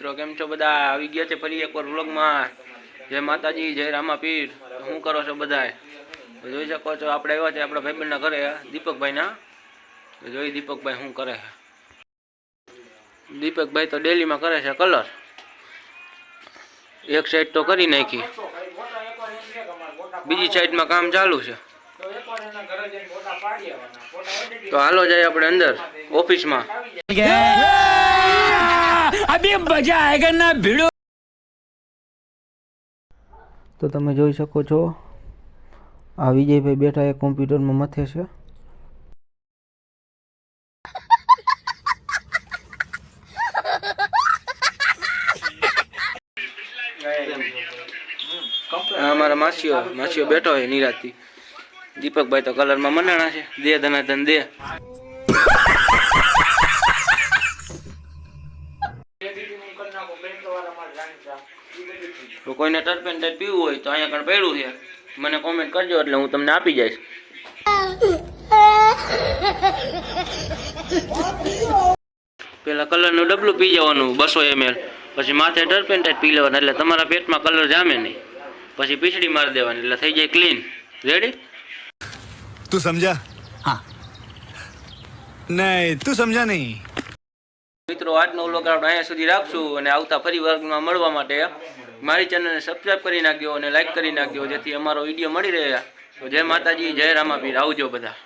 મિત્રો, કેમ છો બધા? આવી ગયા છે ફરી એકવાર વ્લોગમાં. જય માતાજી, જય રામાપીર. શું કરો છો બધાએ જોઈ શકો છો, આપણે આવ્યા છે આપણા ભાઈબંધના ઘરે, દીપકભાઈના. જોઈ દીપકભાઈ શું કરે દીપકભાઈ તો ડેલીમાં કરે છે કલર. એક સાઈડ તો કરી નાખી. બીજી સાઈડમાં કામ ચાલુ છે. તો હાલો જાય આપણે અંદર, ઓફિસમાં. અભી મજા આયગા ના ભીડો. તો તમે જોઈ શકો છો આ વિજયભાઈ બેઠા એ કોમ્પ્યુટરમાં મથે છે. અમારા માસીઓ માસીઓ બેઠો હોય નિરાતી દીપકભાઈ તો કલરમાં મનાણા છે. દે ધના ધનાધન દે. તો કોઈને ટર્પેન્ટાઇન પીવું હોય તો અહીંયા કણ પડ્યું છે. મને કોમેન્ટ કરજો એટલે હું તમને આપી જઈશ. પેલા કલરનું ડબલું પી જવાનું બસો એમએલ પછી માથે ટર્પેન્ટાઇન પી લેવાનું એટલે તમારા પેટમાં કલર જામે નહીં. પછી પીછડી મારી દેવાની એટલે થઈ જાય ક્લીન રેડી તું સમજા? હા. નહીં તું સમજા નહીં. મિત્રો, આજનો વ્લોગ અહીંયા સુધી રાખશું અને આવતા ફરી વર્ગમાં મળવા માટે મારી ચેનલને સબસ્ક્રાઈબ કરી નાખજો અને લાઈક કરી નાખજો જેથી અમારો વીડિયો મળી રહે. તો જય માતાજી, જય રામાપીર. આવજો બધા.